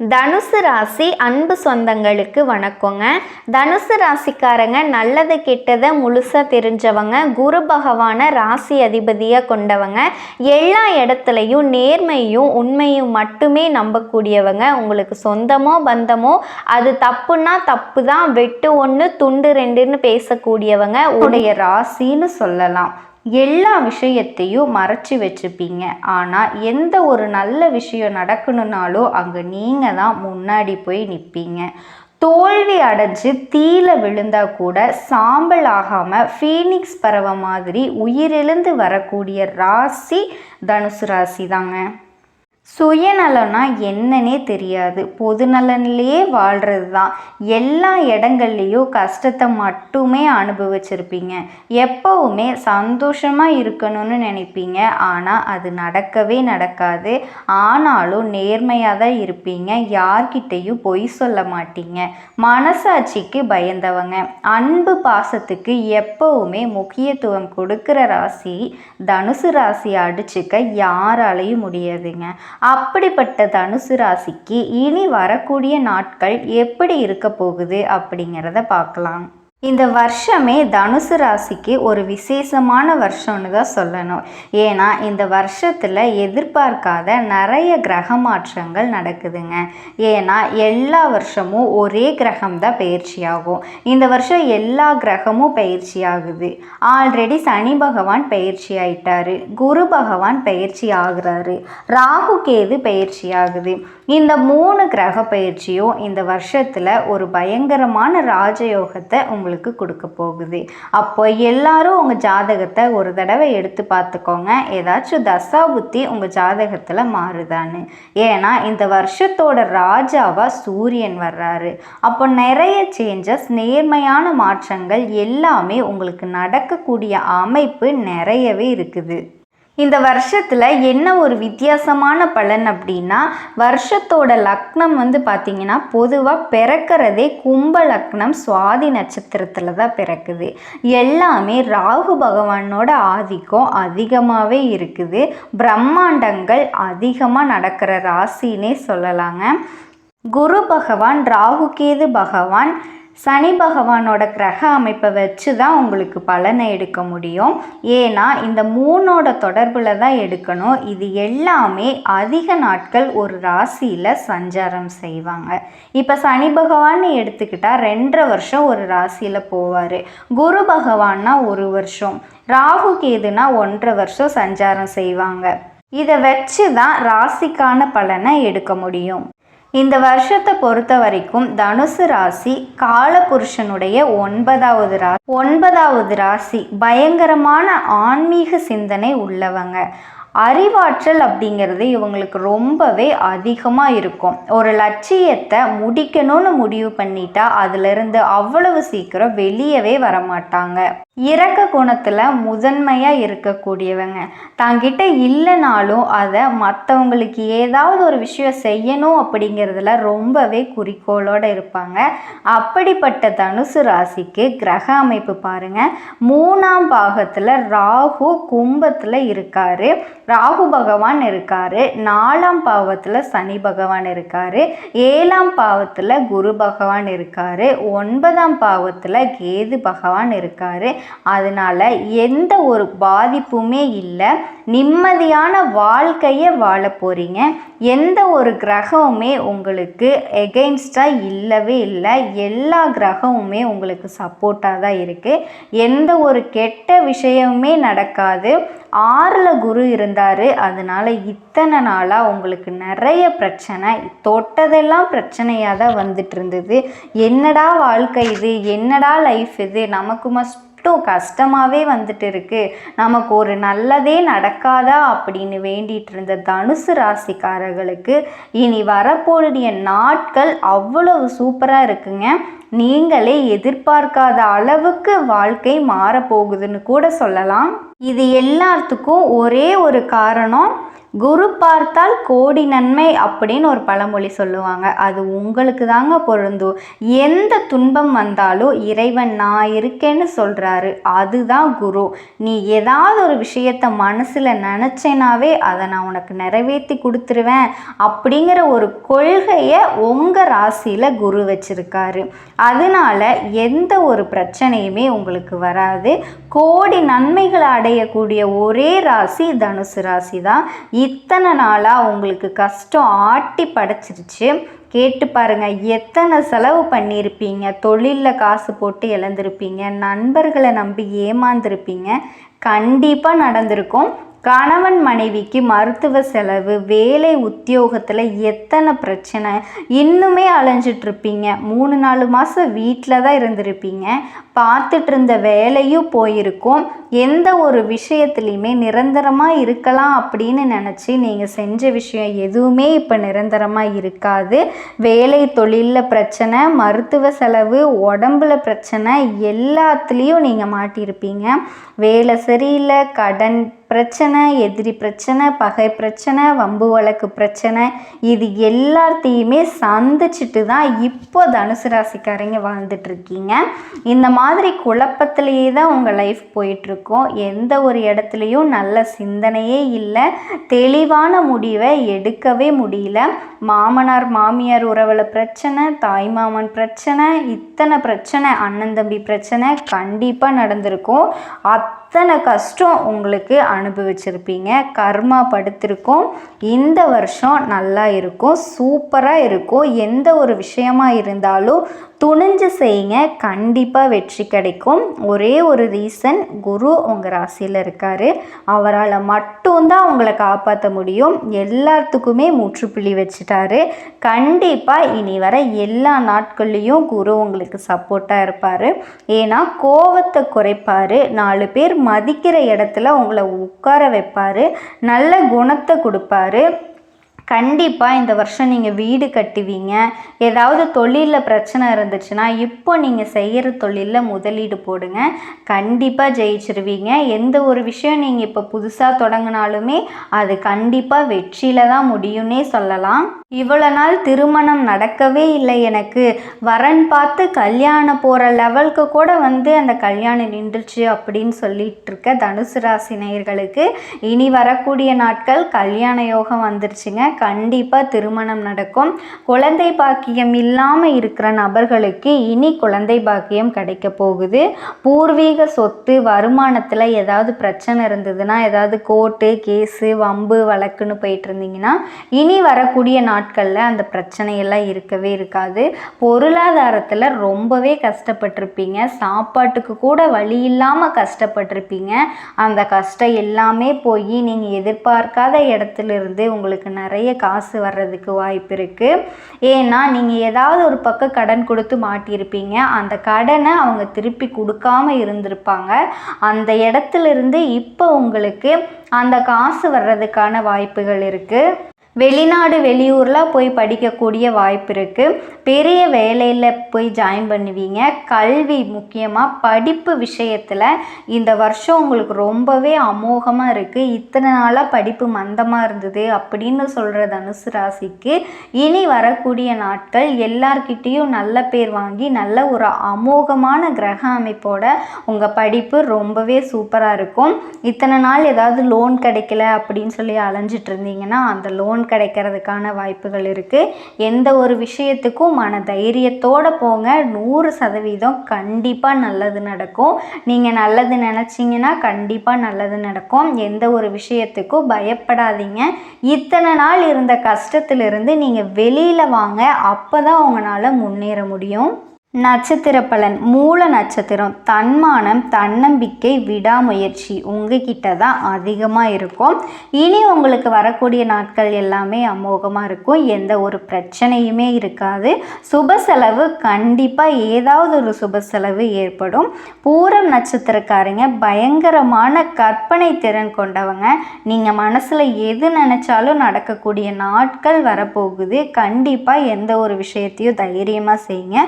தனுசு ராசி அன்பு சொந்தங்களுக்கு வணக்கங்க. தனுசு ராசிக்காரங்க நல்லது கெட்டதை முழுசாக தெரிஞ்சவங்க குரு பகவான ராசி அதிபதியாக கொண்டவங்க. எல்லா இடத்துலையும் நேர்மையும் உண்மையும் மட்டுமே நம்பக்கூடியவங்க. உங்களுக்கு சொந்தமோ பந்தமோ அது தப்புன்னா தப்பு தான் வெட்டு ஒன்று துண்டு ரெண்டுன்னு பேசக்கூடியவங்க. உடைய ராசின்னு சொல்லலாம். எல்லா விஷயத்தையும் மறைச்சி வச்சுப்பீங்க. ஆனால் எந்த ஒரு நல்ல விஷயம் நடக்கணுன்னாலும் அங்கே நீங்கள் தான் முன்னாடி போய் நிற்பீங்க தோல்வி அடைஞ்சு தீல விழுந்தா கூட சாம்பல் ஆகாமல் ஃபீனிக்ஸ் பறவை மாதிரி உயிரிழந்து வரக்கூடிய ராசி தனுசு ராசி தாங்க சுயநலம்னா என்னன்னே தெரியாது. பொதுநலன்லேயே வாழ்கிறது தான் எல்லா இடங்கள்லையும் கஷ்டத்தை மட்டுமே அனுபவிச்சிருப்பீங்க. எப்போவுமே சந்தோஷமாக இருக்கணும்னு நினைப்பீங்க. ஆனால் அது நடக்கவே நடக்காது. ஆனாலும் நேர்மையாக தான் இருப்பீங்க. யார்கிட்டையும் பொய் சொல்ல மாட்டீங்க. மனசாட்சிக்கு பயந்தவங்க. அன்பு பாசத்துக்கு எப்போவுமே முக்கியத்துவம் கொடுக்குற ராசி தனுசு ராசியை அடிச்சுக்க யாராலையும் முடியாதுங்க. அப்படிப்பட்ட தனுசு ராசிக்கு இனி வரக்கூடிய நாட்கள் எப்படி இருக்க போகுது அப்படிங்கிறத பார்க்கலாம். இந்த வருஷமே தனுசு ராசிக்கு ஒரு விசேஷமான வருஷம்னு தான் சொல்லணும். ஏன்னா இந்த வருஷத்தில் எதிர்பார்க்காத நிறைய கிரக மாற்றங்கள் நடக்குதுங்க. ஏன்னா எல்லா வருஷமும் ஒரே கிரகம் தான் பயிற்சியாகும். இந்த வருஷம் எல்லா கிரகமும் பயிற்சி ஆகுது ஆல்ரெடி சனி பகவான் பயிற்சி ஆயிட்டாரு குரு பகவான் பயிற்சி ஆகுறாரு. ராகு கேது பயிற்சி ஆகுது இந்த மூணு கிரக பயிற்சியும் இந்த வருஷத்தில் ஒரு பயங்கரமான ராஜயோகத்தை உங்களுக்கு கொடுக்க போகுது. அப்போ எல்லாரும் உங்கள் ஜாதகத்தை ஒரு தடவை எடுத்து பார்த்துக்கோங்க. ஏதாச்சும் தசா புத்தி உங்கள் ஜாதகத்தில் மாறுதான்னு. ஏன்னா இந்த வருஷத்தோட ராஜாவாக சூரியன் வர்றாரு. அப்போ நிறைய சேஞ்சஸ் நேர்மையான மாற்றங்கள் எல்லாமே உங்களுக்கு நடக்கக்கூடிய அமைப்பு நிறையவே இருக்குது. இந்த வருஷத்தில் என்ன ஒரு வித்தியாசமான பலன் அப்படின்னா வருஷத்தோட லக்னம் வந்து பார்த்திங்கன்னா பொதுவாக பிறக்கிறதே கும்ப லக்னம் சுவாதி நட்சத்திரத்தில் தான் பிறக்குது. எல்லாமே ராகு பகவானோட ஆதிக்கம் அதிகமாகவே இருக்குது. பிரம்மாண்டங்கள் அதிகமாக நடக்கிற ராசின்னே சொல்லலாங்க. குரு பகவான் ராகுகேது பகவான் சனி பகவானோட கிரக அமைப்பை வச்சு தான் உங்களுக்கு பலனை எடுக்க முடியும். ஏன்னா இந்த மூணோட தொடர்பில் தான் எடுக்கணும். இது எல்லாமே அதிக நாட்கள் ஒரு ராசியில் சஞ்சாரம் செய்வாங்க. இப்போ சனி பகவான் எடுத்துக்கிட்டால் ரெண்டரை வருஷம் ஒரு ராசியில் போவார். குரு பகவான்னா ஒரு வருஷம். ராகு கேதுனா ஒன்றரை வருஷம் சஞ்சாரம் செய்வாங்க. இதை வச்சு தான் ராசிக்கான பலனை எடுக்க முடியும். இந்த வருஷத்தை பொறுத்த வரைக்கும் தனுசு ராசி காலபுருஷனுடைய ஒன்பதாவது ராசி ஒன்பதாவது ராசி பயங்கரமான ஆன்மீக சிந்தனை உள்ளவங்க. அறிவாற்றல் அப்படிங்கிறது இவங்களுக்கு ரொம்பவே அதிகமாக இருக்கும். ஒரு லட்சியத்தை முடிக்கணும்னு முடிவு பண்ணிட்டா அதுலேருந்து அவ்வளவு சீக்கிரம் வெளியவே வரமாட்டாங்க. இறக்க குணத்தில் முதன்மையாக இருக்கக்கூடியவங்க. தாங்கிட்ட இல்லைனாலும் அதை மற்றவங்களுக்கு ஏதாவது ஒரு விஷயம் செய்யணும் அப்படிங்கிறதுல ரொம்பவே குறிக்கோளோடு இருப்பாங்க. அப்படிப்பட்ட தனுசு ராசிக்கு கிரக அமைப்பு பாருங்கள் மூணாம் பாகத்தில் ராகு கும்பத்தில் இருக்காரு. ராகு பகவான் இருக்காரு. நாலாம் பாவத்தில் சனி பகவான் இருக்காரு. ஏழாம் பாவத்தில் குரு பகவான் இருக்காரு. ஒன்பதாம் பாவத்தில் கேது பகவான் இருக்காரு. அதனால எந்த ஒரு பாதிப்புமே இல்லை. நிம்மதியான வாழ்க்கையை வாழ போகிறீங்க எந்த ஒரு கிரகமுமே உங்களுக்கு எகெயின்ஸ்டாக இல்லவே இல்லை. எல்லா கிரகமுமே உங்களுக்கு சப்போர்ட்டாக தான் இருக்குது எந்த ஒரு கெட்ட விஷயமுமே நடக்காது. ஆறில் குரு இருந்தார். அதனால் இத்தனை நாளாக உங்களுக்கு நிறைய பிரச்சனை. தொட்டதெல்லாம் பிரச்சனையாக தான் வந்துட்டு இருந்தது என்னடா வாழ்க்கை இது? என்னடா லைஃப் இது? நமக்கு மஸ்ட் மட்டும் கஷ்டமாகவே வந்துட்டு இருக்கு நமக்கு ஒரு நல்லதே நடக்காதா அப்படின்னு வேண்டிகிட்டு இருந்த தனுசு ராசிக்காரர்களுக்கு இனி வரப்போடைய நாட்கள் அவ்வளவு சூப்பராக இருக்குங்க. நீங்களே எதிர்பார்க்காத அளவுக்கு வாழ்க்கை மாறப்போகுதுன்னு கூட சொல்லலாம். இது எல்லாத்துக்கும் ஒரே ஒரு காரணம் குரு பார்த்தால் கோடி நன்மை அப்படின்னு ஒரு பழமொழி சொல்லுவாங்க. அது உங்களுக்கு தாங்க பொருந்தும். எந்த துன்பம் வந்தாலும் இறைவன் நான் இருக்கேன்னு சொல்கிறாரு அதுதான் குரு. நீ ஏதாவது ஒரு விஷயத்த மனசில் நினச்சேனாவே அதை நான் உனக்கு நிறைவேற்றி கொடுத்துருவேன் அப்படிங்கிற ஒரு கொள்கையை உங்கள் ராசியில் குரு வச்சுருக்காரு. அதனால எந்த ஒரு பிரச்சனையுமே உங்களுக்கு வராது. கோடி நன்மைகளை அடையக்கூடிய ஒரே ராசி தனுசு ராசி தான் இத்தனை நாளாக உங்களுக்கு கஷ்டம் ஆட்டி படைச்சிருச்சு. கேட்டு பாருங்கள் எத்தனை செலவு பண்ணியிருப்பீங்க? தொழிலில் காசு போட்டு இழந்திருப்பீங்க. நண்பர்களை நம்பி ஏமாந்துருப்பீங்க. கண்டிப்பாக நடந்திருக்கும். கணவன் மனைவிக்கு மருத்துவ செலவு வேலை உத்தியோகத்தில் எத்தனை பிரச்சனை? இன்னுமே அலைஞ்சிட்ருப்பீங்க. மூணு நாலு மாதம் வீட்டில் தான் இருந்திருப்பீங்க. பார்த்துட்டு இருந்த வேலையும் போயிருக்கும். எந்த ஒரு விஷயத்துலையுமே நிரந்தரமாக இருக்கலாம் அப்படின்னு நினச்சி நீங்கள் செஞ்ச விஷயம் எதுவுமே இப்போ நிரந்தரமாக இருக்காது. வேலை தொழிலில் பிரச்சனை மருத்துவ செலவு உடம்புல பிரச்சனை எல்லாத்துலேயும் நீங்கள் மாட்டியிருப்பீங்க வேலை சரியில்லை கடன் பிரச்சனை எதிரி பிரச்சனை பகை பிரச்சனை வம்பு வழக்கு பிரச்சனை இது எல்லாத்தையுமே சந்திச்சுட்டு தான் இப்போ தனுசு ராசிக்காரங்க வாழ்ந்துட்டுருக்கீங்க. இந்த மாதிரி குழப்பத்திலேயே தான் உங்கள் லைஃப் போயிட்டுருக்கோம். எந்த ஒரு இடத்துலையும் நல்ல சிந்தனையே இல்லை. தெளிவான முடிவை எடுக்கவே முடியல. மாமனார் மாமியார் உறவில் பிரச்சனை தாய் மாமன் பிரச்சனை இத்தனை பிரச்சனை அண்ணன் தம்பி பிரச்சனை கண்டிப்பாக நடந்திருக்கும். அத்தனை கஷ்டம் உங்களுக்கு அனுபவிச்சிருப்பீங்க? கர்மா படுத்திருக்கும். இந்த வருஷம் நல்லா இருக்கும். சூப்பராக இருக்கும். எந்த ஒரு விஷயமா இருந்தாலும் துணிஞ்சு செய்யுங்க. கண்டிப்பாக வெற்றி கிடைக்கும். ஒரே ஒரு ரீசன் குரு உங்கள் ராசியில் இருக்கார். அவரால் மட்டும்தான் உங்களை காப்பாற்ற முடியும். எல்லாத்துக்குமே முற்றுப்புள்ளி வச்சுட்டாரு. கண்டிப்பாக இனி வர எல்லா நாட்கள்லேயும் குரு உங்களுக்கு சப்போர்ட்டாக இருப்பார். ஏன்னா கோவத்தை குறைப்பார். நாலு பேர் மதிக்கிற இடத்துல உங்களை உட்கார வைப்பார். நல்ல குணத்தை கொடுப்பாரு. கண்டிப்பாக இந்த வருஷம் நீங்கள் வீடு கட்டுவீங்க. ஏதாவது தொழிலில் பிரச்சனை இருந்துச்சுன்னா இப்போ நீங்கள் செய்கிற தொழிலில் முதலீடு போடுங்க. கண்டிப்பாக ஜெயிச்சிருவீங்க. எந்த ஒரு விஷயம் நீங்கள் இப்போ புதுசாக தொடங்கினாலுமே அது கண்டிப்பாக வெற்றியில் தான் முடியும்னே சொல்லலாம். இவ்வளோ நாள் திருமணம் நடக்கவே இல்லை எனக்கு. வரன் பார்த்து கல்யாணம் போகிற லெவலுக்கு கூட வந்து அந்த கல்யாணம் நின்றுச்சு அப்படின்னு சொல்லிட்டு இருக்க தனுசு ராசி நேயர்களுக்கு இனி வரக்கூடிய நாட்கள் கல்யாண யோகம் வந்துருச்சுங்க. கண்டிப்பாக திருமணம் நடக்கும். குழந்தை பாக்கியம் இல்லாமல் இருக்கிற நபர்களுக்கு இனி குழந்தை பாக்கியம் கிடைக்க போகுது. பூர்வீக சொத்து வருமானத்தில் ஏதாவது பிரச்சனை இருந்ததுன்னா ஏதாவது கோர்ட்டு கேஸு வம்பு வழக்குன்னு போயிட்டு இருந்தீங்கன்னா இனி வரக்கூடிய நாட்களில் அந்த பிரச்சனையெல்லாம் இருக்கவே இருக்காது. பொருளாதாரத்தில் ரொம்பவே கஷ்டப்பட்டிருப்பீங்க. சாப்பாட்டுக்கு கூட வழி இல்லாமல் கஷ்டப்பட்டிருப்பீங்க. அந்த கஷ்டம் எல்லாமே போய் நீங்கள் எதிர்பார்க்காத இடத்துல இருந்து உங்களுக்கு நிறைய காசு வர்றதுக்கு வாய்ப்பு இருக்குது ஏன்னா நீங்கள் ஏதாவது ஒரு பக்கம் கடன் கொடுத்து மாட்டியிருப்பீங்க. அந்த கடனை அவங்க திருப்பி கொடுக்காம இருந்திருப்பாங்க. அந்த இடத்துல இருந்து இப்போ உங்களுக்கு அந்த காசு வர்றதுக்கான வாய்ப்புகள் இருக்குது வெளிநாடு வெளியூரில் போய் படிக்கக்கூடிய வாய்ப்பு இருக்குது பெரிய வேலையில் போய் ஜாயின் பண்ணுவீங்க. கல்வி முக்கியமாக படிப்பு விஷயத்தில் இந்த வருஷம் உங்களுக்கு ரொம்பவே அமோகமாக இருக்குது இத்தனை நாளாக படிப்பு மந்தமாக இருந்தது அப்படின்னு சொல்கிற தனுசு ராசிக்கு இனி வரக்கூடிய நாட்கள் எல்லார்கிட்டேயும் நல்ல பேர் வாங்கி நல்ல ஒரு அமோகமான கிரக அமைப்போட உங்கள் படிப்பு ரொம்பவே சூப்பராக இருக்கும். இத்தனை நாள் ஏதாவது லோன் கிடைக்கல அப்படின்னு சொல்லி அலைஞ்சிட்டு இருந்தீங்கன்னா அந்த லோன் கிடைக்கிறதுக்கான வாய்ப்புகள் இருக்குது எந்த ஒரு விஷயத்துக்கும் மன தைரியத்தோடு போங்க. நூறு சதவீதம் கண்டிப்பாக நல்லது நடக்கும். நீங்கள் நல்லது நினச்சிங்கன்னா கண்டிப்பாக நல்லது நடக்கும். எந்த ஒரு விஷயத்துக்கும் பயப்படாதீங்க. இத்தனை நாள் இருந்த கஷ்டத்திலிருந்து நீங்கள் வெளியில் வாங்க. அப்போ தான் உங்களால் முன்னேற முடியும். நட்சத்திர பலன் மூல நட்சத்திரம் தன்மானம் தன்னம்பிக்கை விடாமுயற்சி உங்ககிட்ட தான் அதிகமாக இருக்கும். இனி உங்களுக்கு வரக்கூடிய நாட்கள் எல்லாமே அமோகமாக இருக்கும். எந்த ஒரு பிரச்சனையுமே இருக்காது. சுப செலவு கண்டிப்பாக ஏதாவது ஒரு சுப செலவு ஏற்படும். பூரம் நட்சத்திரக்காரங்க பயங்கரமான கற்பனை திறன் கொண்டவங்க. நீங்கள் மனசில் எது நினச்சாலும் நடக்கக்கூடிய நாட்கள் வரப்போகுது. கண்டிப்பாக எந்த ஒரு விஷயத்தையும் தைரியமாக செய்யுங்க.